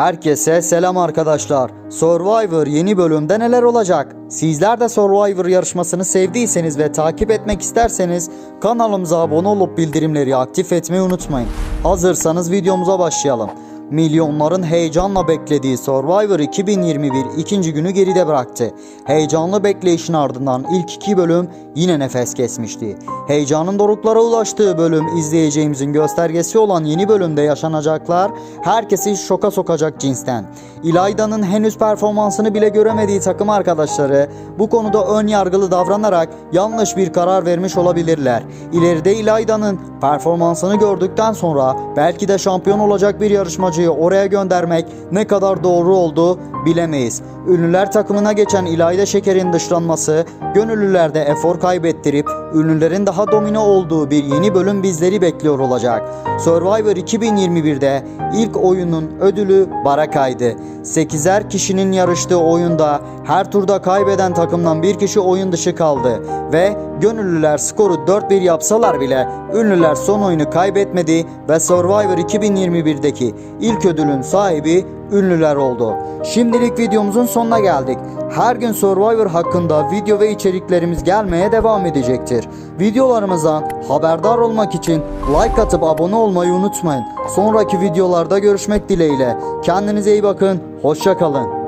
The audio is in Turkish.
Herkese selam arkadaşlar. Survivor yeni bölümde neler olacak? Sizler de Survivor yarışmasını sevdiyseniz ve takip etmek isterseniz kanalımıza abone olup bildirimleri aktif etmeyi unutmayın. Hazırsanız videomuza başlayalım. Milyonların heyecanla beklediği Survivor 2021 ikinci günü geride bıraktı. Heyecanlı bekleyişin ardından ilk iki bölüm yine nefes kesmişti. Heyecanın doruklara ulaştığı bölüm izleyeceğimizin göstergesi olan yeni bölümde yaşanacaklar herkesi şoka sokacak cinsten. İlayda'nın henüz performansını bile göremediği takım arkadaşları bu konuda ön yargılı davranarak yanlış bir karar vermiş olabilirler. İleride İlayda'nın performansını gördükten sonra belki de şampiyon olacak bir yarışmacıyı oraya göndermek ne kadar doğru oldu bilemeyiz. Ünlüler takımına geçen İlayda Şeker'in dışlanması gönüllülerde efor kaybettirip ünlülerin daha domine olduğu bir yeni bölüm bizleri bekliyor olacak. Survivor 2021'de ilk oyunun ödülü Barakay'dı. 8'er kişinin yarıştığı oyunda her turda kaybeden takımdan bir kişi oyun dışı kaldı ve gönüllüler skoru 4-1 yapsalar bile ünlüler son oyunu kaybetmedi ve Survivor 2021'deki ilk ödülün sahibi ünlüler oldu. Şimdilik videomuzun sonuna geldik. Her gün Survivor hakkında video ve içeriklerimiz gelmeye devam edecektir. Videolarımızdan haberdar olmak için like atıp abone olmayı unutmayın. Sonraki videolarda görüşmek dileğiyle. Kendinize iyi bakın. Hoşça kalın.